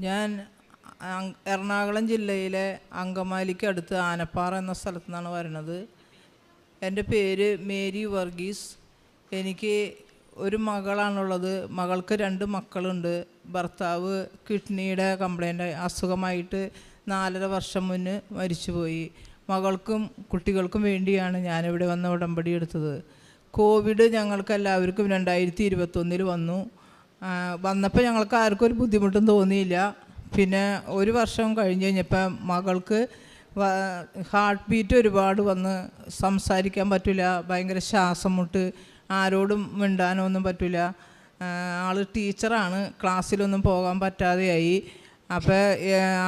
ഞാൻ എറണാകുളം ജില്ലയിലെ അങ്കമാലിക്ക് അടുത്ത് ആനപ്പാറ എന്ന സ്ഥലത്തു നിന്നാണ് വരുന്നത്. എന്റെ പേര് മേരി വർഗീസ്. എനിക്ക് ഒരു മകളാണുള്ളത്. മകൾക്ക് രണ്ട് മക്കളുണ്ട്. ഭർത്താവ് കിഡ്നിയുടെ കംപ്ലൈന്റ് അസുഖമായിട്ട് നാലര വർഷം മുന്നേ മരിച്ചുപോയി. മകൾക്കും കുട്ടികൾക്കും വേണ്ടിയാണ് ഞാനിവിടെ വന്ന് ഉടമ്പടി എടുത്തത്. കോവിഡ് ഞങ്ങൾക്ക് എല്ലാവർക്കും രണ്ടായിരത്തി ഇരുപത്തൊന്നിൽ വന്നു. വന്നപ്പോൾ ഞങ്ങൾക്ക് ആർക്കും ഒരു ബുദ്ധിമുട്ടും തോന്നിയില്ല. പിന്നെ ഒരു വർഷം കഴിഞ്ഞ് കഴിഞ്ഞപ്പോൾ മകൾക്ക് ഹാർട്ട് ബീറ്റ് ഒരുപാട് വന്ന് സംസാരിക്കാൻ പറ്റില്ല ഭയങ്കര ശ്വാസം മുട്ട് ആരോടും മിണ്ടാനോ ഒന്നും പറ്റില്ല ആൾ ടീച്ചറാണ്. ക്ലാസ്സിലൊന്നും പോകാൻ പറ്റാതെയായി. അപ്പോൾ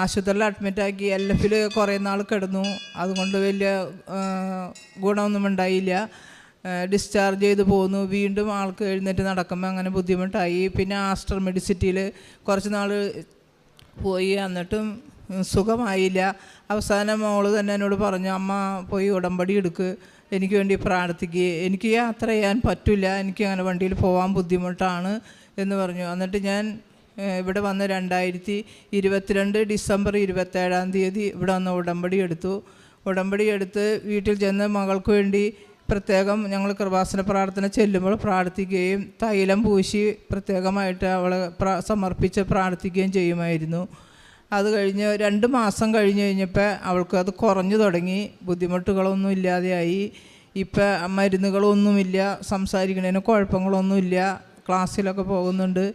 ആശുപത്രിയിൽ അഡ്മിറ്റാക്കി എൽ എഫിൽ കുറേ നാൾ കിടന്നു. അതുകൊണ്ട് വലിയ ഗുണമൊന്നും ഉണ്ടായില്ല. ഡിസ്ചാർജ് ചെയ്ത് പോന്നു. വീണ്ടും ആൾക്ക് എഴുന്നേറ്റ് നടക്കുമ്പോൾ അങ്ങനെ ബുദ്ധിമുട്ടായി. പിന്നെ ആസ്റ്റർ മെഡിസിറ്റിയിൽ കുറച്ച് നാൾ പോയി. എന്നിട്ടും സുഖമായില്ല. അവസാനം മോൾ തന്നെ എന്നോട് പറഞ്ഞു അമ്മ പോയി ഉടമ്പടി എടുക്ക്. എനിക്ക് വേണ്ടി പ്രാർത്ഥിക്കുക എനിക്ക് യാത്ര ചെയ്യാൻ പറ്റില്ല. എനിക്ക് അങ്ങനെ വണ്ടിയിൽ പോകാൻ ബുദ്ധിമുട്ടാണ് എന്ന് പറഞ്ഞു. എന്നിട്ട് ഞാൻ ഇവിടെ വന്ന് രണ്ടായിരത്തി ഇരുപത്തിരണ്ട് ഡിസംബർ ഇരുപത്തേഴാം തീയതി ഇവിടെ വന്ന് ഉടമ്പടി എടുത്തു. ഉടമ്പടി എടുത്ത് വീട്ടിൽ ചെന്ന് മകൾക്ക് വേണ്ടി പ്രത്യേകം ഞങ്ങൾ കൃപാസന പ്രാർത്ഥന ചെല്ലുമ്പോൾ പ്രാർത്ഥിക്കുകയും തൈലം പൂശി പ്രത്യേകമായിട്ട് അവളെ സമർപ്പിച്ച് പ്രാർത്ഥിക്കുകയും ചെയ്യുമായിരുന്നു. അത് കഴിഞ്ഞ് രണ്ട് മാസം കഴിഞ്ഞ് കഴിഞ്ഞപ്പോൾ അവൾക്ക് അത് കുറഞ്ഞു തുടങ്ങി. ബുദ്ധിമുട്ടുകളൊന്നും ഇല്ലാതെയായി. ഇപ്പം മരുന്നുകളൊന്നുമില്ല സംസാരിക്കുന്നതിന് കുഴപ്പങ്ങളൊന്നുമില്ല ക്ലാസ്സിലൊക്കെ പോകുന്നുണ്ട്.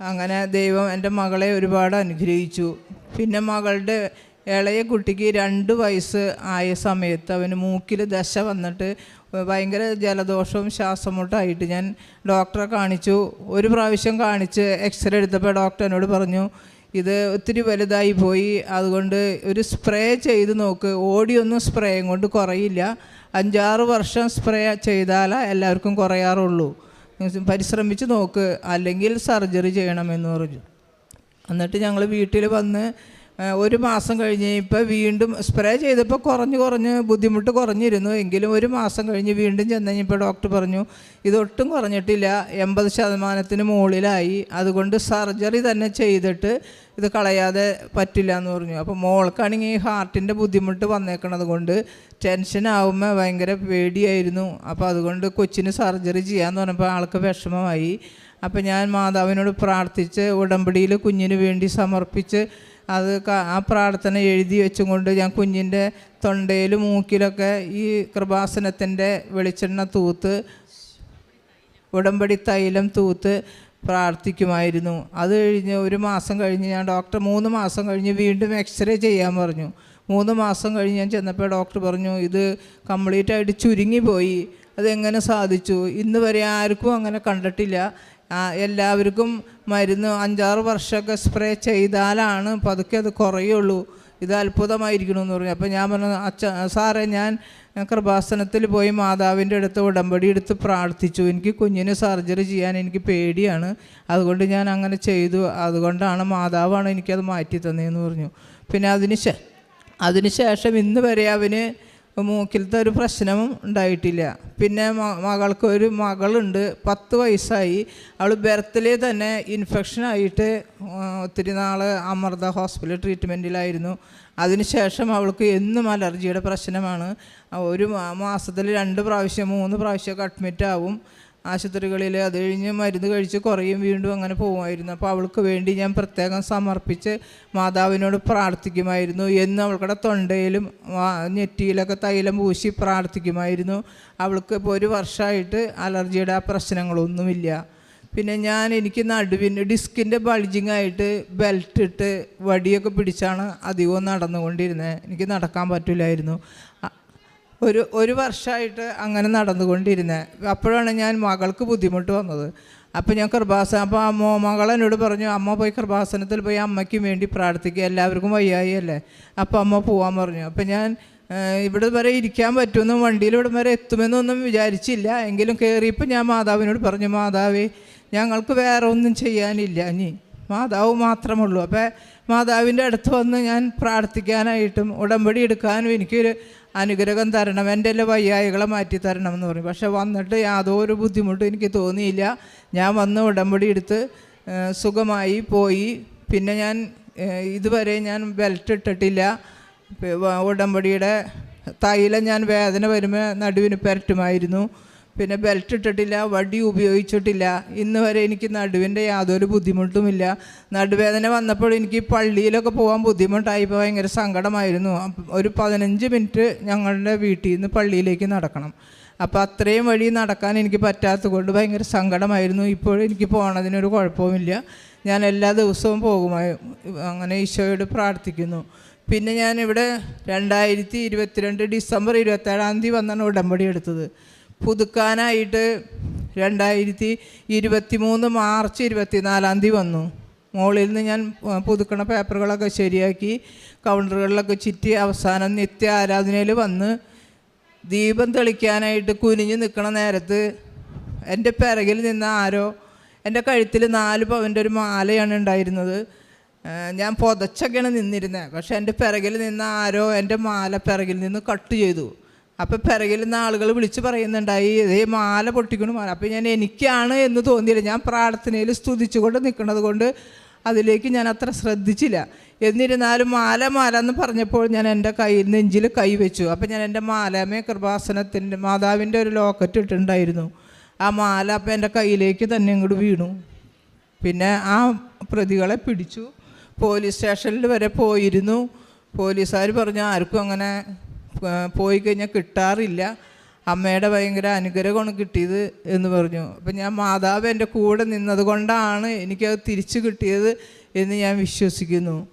അങ്ങനെ ദൈവം എന്റെ മകളെ ഒരുപാട് അനുഗ്രഹിച്ചു. പിന്നെ മകളുടെ ഇളയ കുട്ടിക്ക് രണ്ട് വയസ്സ് ആയ സമയത്ത് അവന് മൂക്കിൽ ദശ വന്നിട്ട് ഭയങ്കര ജലദോഷവും ശ്വാസമുട്ടായിട്ട് ഞാൻ ഡോക്ടറെ കാണിച്ചു. ഒരു പ്രാവശ്യം കാണിച്ച് എക്സ്റേ എടുത്തപ്പോൾ ഡോക്ടർ എന്നോട് പറഞ്ഞു ഇത് ഒത്തിരി വലുതായി പോയി. അതുകൊണ്ട് ഒരു സ്പ്രേ ചെയ്ത് നോക്ക്. ഓടിയൊന്നും സ്പ്രേയും കൊണ്ട് കുറയില്ല. അഞ്ചാറ് വർഷം സ്പ്രേ ചെയ്താലേ എല്ലാവർക്കും കുറയാറുള്ളൂ. പരിശ്രമിച്ച് നോക്ക്. അല്ലെങ്കിൽ സർജറി ചെയ്യണമെന്ന് പറഞ്ഞു. എന്നിട്ട് ഞങ്ങൾ വീട്ടിൽ വന്ന് ഒരു മാസം കഴിഞ്ഞ് ഇപ്പോൾ വീണ്ടും സ്പ്രേ ചെയ്തപ്പോൾ കുറഞ്ഞ് കുറഞ്ഞ് ബുദ്ധിമുട്ട് കുറഞ്ഞിരുന്നു. എങ്കിലും ഒരു മാസം കഴിഞ്ഞ് വീണ്ടും ചെന്ന് കഴിഞ്ഞപ്പോൾ ഡോക്ടർ പറഞ്ഞു ഇതൊട്ടും കുറഞ്ഞിട്ടില്ല. എൺപത് ശതമാനത്തിന് മുകളിലായി. അതുകൊണ്ട് സർജറി തന്നെ ചെയ്തിട്ട് ഇത് കളയാതെ പറ്റില്ല എന്ന് പറഞ്ഞു. അപ്പോൾ മോൾക്കാണെങ്കിൽ ഹാർട്ടിന്റെ ബുദ്ധിമുട്ട് വന്നേക്കണത് കൊണ്ട് ടെൻഷനാവുമ്പോൾ ഭയങ്കര പേടിയായിരുന്നു. അപ്പോൾ അതുകൊണ്ട് കൊച്ചിന് സർജറി ചെയ്യാമെന്ന് പറഞ്ഞപ്പോൾ ആൾക്ക് വിഷമമായി. അപ്പോൾ ഞാൻ മാതാവിനോട് പ്രാർത്ഥിച്ച് ഉടമ്പടിയിൽ കുഞ്ഞിന് വേണ്ടി സമർപ്പിച്ച് അത് ആ പ്രാർത്ഥന എഴുതി വെച്ചും കൊണ്ട് ഞാൻ കുഞ്ഞിന്റെ തൊണ്ടയിലും മൂക്കിലൊക്കെ ഈ കൃപാസനത്തിന്റെ വെളിച്ചെണ്ണ തൂത്ത് ഉടമ്പടി തൈലം തൂത്ത് പ്രാർത്ഥിക്കുമായിരുന്നു. അത് കഴിഞ്ഞ് ഒരു മാസം കഴിഞ്ഞ് ഞാൻ ഡോക്ടർ മൂന്ന് മാസം കഴിഞ്ഞ് വീണ്ടും എക്സ്റേ ചെയ്യാൻ പറഞ്ഞു. മൂന്ന് മാസം കഴിഞ്ഞ് ഞാൻ ചെന്നപ്പോൾ ഡോക്ടർ പറഞ്ഞു ഇത് കംപ്ലീറ്റ് ആയിട്ട് ചുരുങ്ങിപ്പോയി. അതെങ്ങനെ സാധിച്ചു? ഇന്ന് വരെ ആർക്കും അങ്ങനെ കണ്ടിട്ടില്ല. എല്ലാവർക്കും മരുന്ന് അഞ്ചാറ് വർഷമൊക്കെ സ്പ്രേ ചെയ്താലാണ് പതുക്കെ അത് കുറയുള്ളൂ. ഇത് അത്ഭുതമായിരിക്കണമെന്ന് പറഞ്ഞു. അപ്പോൾ ഞാൻ പറഞ്ഞു അച്ഛ സാറേ ഞാൻ കൃപാസനത്തിൽ പോയി മാതാവിന്റെ അടുത്ത് ഉടമ്പടി എടുത്ത് പ്രാർത്ഥിച്ചു. എനിക്ക് കുഞ്ഞിന് സർജറി ചെയ്യാൻ എനിക്ക് പേടിയാണ്. അതുകൊണ്ട് ഞാൻ അങ്ങനെ ചെയ്തു. അതുകൊണ്ടാണ് മാതാവാണ് എനിക്കത് മാറ്റി തന്നതെന്ന് പറഞ്ഞു. പിന്നെ അതിന് ശേ അതിനുശേഷം ഇന്ന് വരെ അവന് മൂക്കിലത്തെ ഒരു പ്രശ്നവും ഉണ്ടായിട്ടില്ല. പിന്നെ മകൾക്ക് ഒരു മകളുണ്ട് പത്ത് വയസ്സായി. അവൾ ബർത്തിലേ തന്നെ ഇൻഫെക്ഷൻ ആയിട്ട് ഒത്തിരി നാൾ അമൃത ഹോസ്പിറ്റൽ ട്രീറ്റ്മെന്റിലായിരുന്നു അതിനുശേഷം അവൾക്ക് എന്നും അലർജിയുടെ പ്രശ്നമാണ്. ഒരു മാസത്തിൽ രണ്ട് പ്രാവശ്യം മൂന്ന് പ്രാവശ്യമൊക്കെ അഡ്മിറ്റ് ആവും. ആശുപത്രികളിൽ അത് കഴിഞ്ഞ് മരുന്ന് കഴിച്ച് കുറയും വീണ്ടും അങ്ങനെ പോകുമായിരുന്നു. അപ്പോൾ അവൾക്ക് വേണ്ടി ഞാൻ പ്രത്യേകം സമർപ്പിച്ച് മാതാവിനോട് പ്രാർത്ഥിക്കുമായിരുന്നു. എന്നും അവൾക്കുടെ തൊണ്ടയിലും നെറ്റിയിലൊക്കെ തൈലം പൂശി പ്രാർത്ഥിക്കുമായിരുന്നു. അവൾക്ക് ഇപ്പോൾ ഒരു വർഷമായിട്ട് അലർജിയുടെ ആ പ്രശ്നങ്ങളൊന്നുമില്ല. പിന്നെ ഞാൻ എനിക്ക് നടുവിന് ഡിസ്കിന്റെ ബൾജിങ് ആയിട്ട് ബെൽറ്റ് ഇട്ട് വടിയൊക്കെ പിടിച്ചാണ് അധികവും നടന്നുകൊണ്ടിരുന്നത്. എനിക്ക് നടക്കാൻ പറ്റില്ലായിരുന്നു. ഒരു ഒരു വർഷമായിട്ട് അങ്ങനെ നടന്നുകൊണ്ടിരുന്നത് അപ്പോഴാണ് ഞാൻ മകൾക്ക് ബുദ്ധിമുട്ട് വന്നത്. അപ്പോൾ ഞാൻ കൃപാസനം അപ്പോൾ അമ്മ മകൾ എന്നോട് പറഞ്ഞു അമ്മ പോയി കൃപാസനത്തിൽ പോയി അമ്മയ്ക്ക് വേണ്ടി പ്രാർത്ഥിക്കുക എല്ലാവർക്കും വയ്യായി അല്ലേ അപ്പോൾ അമ്മ പോകാൻ പറഞ്ഞു. അപ്പോൾ ഞാൻ ഇവിടെ വരെ ഇരിക്കാൻ പറ്റുമെന്നും വണ്ടിയിൽ ഇവിടെ വരെ എത്തുമെന്നൊന്നും വിചാരിച്ചില്ല. എങ്കിലും കയറിയപ്പോൾ ഞാൻ മാതാവിനോട് പറഞ്ഞു മാതാവേ ഞങ്ങൾക്ക് വേറെ ഒന്നും ചെയ്യാനില്ല ഇനി മാതാവ് മാത്രമുള്ളൂ. അപ്പോൾ മാതാവിന്റെ അടുത്ത് വന്ന് ഞാൻ പ്രാർത്ഥിക്കാനായിട്ടും ഉടമ്പടി എടുക്കാനും എനിക്കൊരു അനുഗ്രഹം തരണം എന്റെ എല്ലാ വയ്യായികളെ മാറ്റി തരണം എന്ന് പറഞ്ഞു. പക്ഷെ വന്നിട്ട് യാതൊരു ബുദ്ധിമുട്ടും എനിക്ക് തോന്നിയില്ല. ഞാൻ വന്ന് ഉടമ്പടി എടുത്ത് സുഖമായി പോയി. പിന്നെ ഞാൻ ഇതുവരെ ഞാൻ ബെൽറ്റ് ഇട്ടിട്ടില്ല. ഉടമ്പടിയുടെ തൈലം ഞാൻ വേദന വരുമ്പോൾ നടുവിന് പുരട്ടുമായിരുന്നു. പിന്നെ ബെൽറ്റ് ഇട്ടിട്ടില്ല വടി ഉപയോഗിച്ചിട്ടില്ല. ഇന്ന് വരെ എനിക്ക് നടുവിന്റെ യാതൊരു ബുദ്ധിമുട്ടുമില്ല. നടുവേദന വന്നപ്പോൾ എനിക്ക് പള്ളിയിലൊക്കെ പോകാൻ ബുദ്ധിമുട്ടായപ്പോൾ ഭയങ്കര സങ്കടമായിരുന്നു. ഒരു പതിനഞ്ച് മിനിറ്റ് ഞങ്ങളുടെ വീട്ടിൽ നിന്ന് പള്ളിയിലേക്ക് നടക്കണം. അപ്പോൾ അത്രയും വഴി നടക്കാൻ എനിക്ക് പറ്റാത്തത് കൊണ്ട് ഭയങ്കര സങ്കടമായിരുന്നു. ഇപ്പോൾ എനിക്ക് പോകണതിനൊരു കുഴപ്പവുമില്ല. ഞാൻ എല്ലാ ദിവസവും പോകുമായി. അങ്ങനെ ഈശോയോട് പ്രാർത്ഥിക്കുന്നു. പിന്നെ ഞാൻ ഇവിടെ രണ്ടായിരത്തി ഇരുപത്തിരണ്ട് ഡിസംബർ ഇരുപത്തേഴാം തീയതി വന്നാണ് ഉടമ്പടി എടുത്തത്. പുതുക്കാനായിട്ട് രണ്ടായിരത്തി ഇരുപത്തി മൂന്ന് മാർച്ച് ഇരുപത്തിനാലാം തീയതി വന്നു. മുകളിൽ നിന്ന് ഞാൻ പുതുക്കണ പേപ്പറുകളൊക്കെ ശരിയാക്കി കൗണ്ടറുകളിലൊക്കെ ചുറ്റി അവസാനം നിത്യ ആരാധനയിൽ വന്ന് ദീപം തെളിക്കാനായിട്ട് കുനിഞ്ഞ് നിൽക്കണ നേരത്ത് എന്റെ പിറകിൽ നിന്ന് ആരോ എന്റെ കഴുത്തിൽ നാല് പവന്റെ ഒരു മാലയാണ് ഉണ്ടായിരുന്നത്. ഞാൻ പുതച്ചൊക്കെയാണ് നിന്നിരുന്നത്. പക്ഷെ എന്റെ പിറകിൽ നിന്ന് ആരോ എന്റെ മാല പിറകിൽ നിന്ന് കട്ട് ചെയ്തു. അപ്പോൾ പിറകിൽ നിന്ന് ആളുകൾ വിളിച്ച് പറയുന്നുണ്ടായി ഇതേ മാല പൊട്ടിക്കണു മാല. അപ്പോൾ ഞാൻ എനിക്കാണ് എന്ന് തോന്നിയില്ല. ഞാൻ പ്രാർത്ഥനയിൽ സ്തുതിച്ചുകൊണ്ട് നിൽക്കുന്നത് കൊണ്ട് അതിലേക്ക് ഞാൻ അത്ര ശ്രദ്ധിച്ചില്ല. എന്നിരുന്നാലും മാല മാല എന്ന് പറഞ്ഞപ്പോൾ ഞാൻ എന്റെ കൈ നെഞ്ചിൽ കൈ വെച്ചു. അപ്പം ഞാൻ എന്റെ മാലാമേ കൃപാസനത്തിന്റെ മാതാവിന്റെ ഒരു ലോക്കറ്റ് ഇട്ടിട്ടുണ്ടായിരുന്നു. ആ മാല അപ്പം എന്റെ കയ്യിലേക്ക് തന്നെ ഇങ്ങോട്ട് വീണു. പിന്നെ ആ പ്രതികളെ പിടിച്ചു. പോലീസ് സ്റ്റേഷനിൽ വരെ പോയിരുന്നു. പോലീസുകാർ പറഞ്ഞു ആർക്കും അങ്ങനെ പോയി കഴിഞ്ഞാൽ കിട്ടാറില്ല. അമ്മയുടെ ഭയങ്കര അനുഗ്രഹമാണ് കിട്ടിയത് എന്ന് പറഞ്ഞു. അപ്പം ഞാൻ മാതാവ് എന്റെ കൂടെ നിന്നത് കൊണ്ടാണ് എനിക്കത് തിരിച്ചു കിട്ടിയത് എന്ന് ഞാൻ വിശ്വസിക്കുന്നു.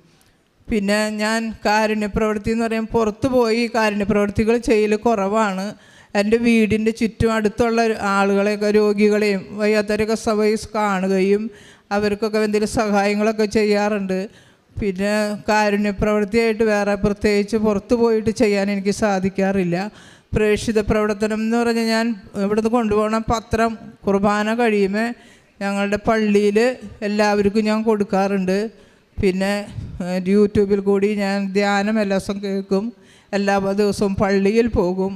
പിന്നെ ഞാൻ കാരുണ്യപ്രവൃത്തി എന്ന് പറയുമ്പോൾ പുറത്ത് പോയി. കാരുണ്യപ്രവൃത്തികൾ ചെയ്യൽ കുറവാണ്. എന്റെ വീടിന്റെ ചുറ്റും അടുത്തുള്ള ആളുകളെയൊക്കെ രോഗികളെയും വയ്യാത്തവരെയൊക്കെ സവൈസ് കാണുകയും അവർക്കൊക്കെ എന്തെങ്കിലും സഹായങ്ങളൊക്കെ ചെയ്യാറുണ്ട്. പിന്നെ കാരുണ്യപ്രവൃത്തിയായിട്ട് വേറെ പ്രത്യേകിച്ച് പുറത്ത് പോയിട്ട് ചെയ്യാൻ എനിക്ക് സാധിക്കാറില്ല. പ്രേക്ഷിത പ്രവർത്തനം എന്ന് പറഞ്ഞാൽ ഞാൻ ഇവിടുന്ന് കൊണ്ടുപോകണ പത്രം കുർബാന കഴിയുമേ ഞങ്ങളുടെ പള്ളിയിൽ എല്ലാവർക്കും ഞാൻ കൊടുക്കാറുണ്ട്. പിന്നെ യൂട്യൂബിൽ കൂടി ഞാൻ ധ്യാനം എല്ലാ ദിവസവും കേൾക്കും. എല്ലാ ദിവസവും പള്ളിയിൽ പോകും.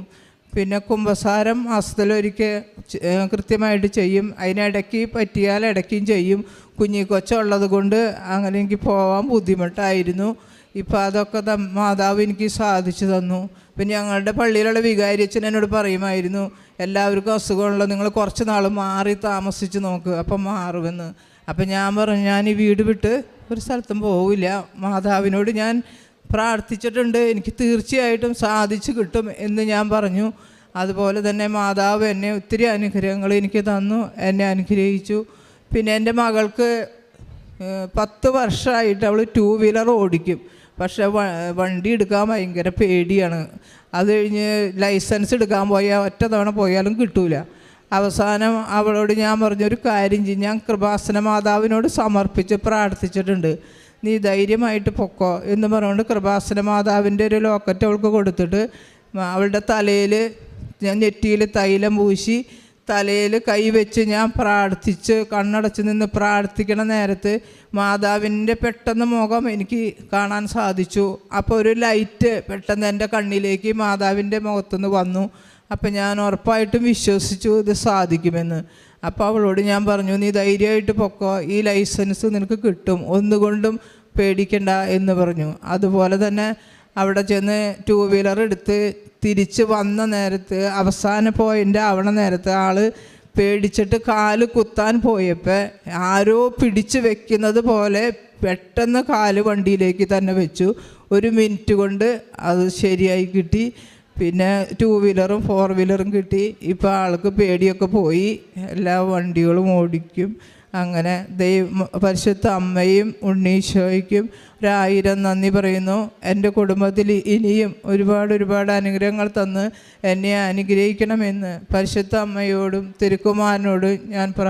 പിന്നെ കുമ്പസാരം മാസത്തിലൊരിക്കൽ കൃത്യമായിട്ട് ചെയ്യും. അതിനിടയ്ക്ക് പറ്റിയാൽ ഇടയ്ക്കും ചെയ്യും. കുഞ്ഞി കൊച്ചുള്ളത് കൊണ്ട് അങ്ങനെ എനിക്ക് പോകാൻ ബുദ്ധിമുട്ടായിരുന്നു. ഇപ്പോൾ അതൊക്കെ ത- മാതാവ് എനിക്ക് സാധിച്ചു തന്നു. പിന്നെ ഞങ്ങളുടെ പള്ളിയിലുള്ള വികാരി അച്ഛൻ എന്നോട് പറയുമായിരുന്നു എല്ലാവർക്കും അസുഖമുള്ള നിങ്ങൾ കുറച്ച് നാൾ മാറി താമസിച്ച് നോക്ക് അപ്പം മാറുമെന്ന്. അപ്പം ഞാൻ പറഞ്ഞു ഞാൻ ഈ വീട് വിട്ട് ഒരു സ്ഥലത്തും പോവില്ല. മാതാവിനോട് ഞാൻ പ്രാർത്ഥിച്ചിട്ടുണ്ട്. എനിക്ക് തീർച്ചയായിട്ടും സാധിച്ചു കിട്ടും എന്ന് ഞാൻ പറഞ്ഞു. അതുപോലെ തന്നെ മാതാവ് എന്നെ ഒത്തിരി അനുഗ്രഹങ്ങൾ എനിക്ക് തന്നു എന്നെ അനുഗ്രഹിച്ചു. പിന്നെ എന്റെ മകൾക്ക് പത്ത് വർഷമായിട്ട് അവൾ ടൂ വീലർ ഓടിക്കും. പക്ഷെ വണ്ടി എടുക്കാൻ ഭയങ്കര പേടിയാണ്. അത് കഴിഞ്ഞ് ലൈസൻസ് എടുക്കാൻ പോയാൽ ഒറ്റ തവണ പോയാലും കിട്ടൂല. അവസാനം അവളോട് ഞാൻ പറഞ്ഞൊരു കാര്യം ചെയ്യും. ഞാൻ കൃപാസന മാതാവിനോട് സമർപ്പിച്ച് പ്രാർത്ഥിച്ചിട്ടുണ്ട്. നീ ധൈര്യമായിട്ട് പൊക്കോ എന്ന് പറഞ്ഞുകൊണ്ട് കൃപാസന മാതാവിന്റെ ഒരു ലോക്കറ്റ് അവൾക്ക് കൊടുത്തിട്ട് അവളുടെ തലയിൽ ഞാൻ നെറ്റിയിൽ തൈലം പൂശി തലയിൽ കൈവച്ച് ഞാൻ പ്രാർത്ഥിച്ച് കണ്ണടച്ച് നിന്ന് പ്രാർത്ഥിക്കണ നേരത്ത് മാതാവിന്റെ പെട്ടെന്ന് മുഖം എനിക്ക് കാണാൻ സാധിച്ചു. അപ്പോൾ ഒരു ലൈറ്റ് പെട്ടെന്ന് എന്റെ കണ്ണിലേക്ക് മാതാവിന്റെ മുഖത്തുനിന്ന് വന്നു. അപ്പം ഞാൻ ഉറപ്പായിട്ടും വിശ്വസിച്ചു ഇത് സാധിക്കുമെന്ന്. അപ്പോൾ അവളോട് ഞാൻ പറഞ്ഞു നീ ധൈര്യമായിട്ട് പൊക്കോ ഈ ലൈസൻസ് നിനക്ക് കിട്ടും ഒന്നുകൊണ്ടും പേടിക്കണ്ട എന്ന് പറഞ്ഞു. അതുപോലെ തന്നെ അവിടെ ചെന്ന് ടൂ വീലർ എടുത്ത് തിരിച്ച് വന്ന നേരത്ത് അവസാന പോയിന്റ് ആവണ നേരത്ത് ആൾ പേടിച്ചിട്ട് കാൽ കുത്താൻ പോയപ്പോൾ ആരോ പിടിച്ച് വെക്കുന്നത് പോലെ പെട്ടെന്ന് കാൽ വണ്ടിയിലേക്ക് തന്നെ വെച്ചു. ഒരു മിനിറ്റ് കൊണ്ട് അത് ശരിയായി കിട്ടി. പിന്നെ ടു വീലറും ഫോർ വീലറും കിട്ടി. ഇപ്പോൾ ആൾക്ക് പേടിയൊക്കെ പോയി. എല്ലാ വണ്ടികളും ഓടിക്കും. അങ്ങനെ ദൈവം പരിശുദ്ധ അമ്മയും ഉണ്ണീശോയ്ക്കും ഒരായിരം നന്ദി പറയുന്നു. എന്റെ കുടുംബത്തിൽ ഇനിയും ഒരുപാട് ഒരുപാട് അനുഗ്രഹങ്ങൾ തന്ന് എന്നെ അനുഗ്രഹിക്കണമെന്ന് പരിശുദ്ധ അമ്മയോടും തിരുക്കുമാരനോടും ഞാൻ പ്രാർത്ഥിക്കുന്നു.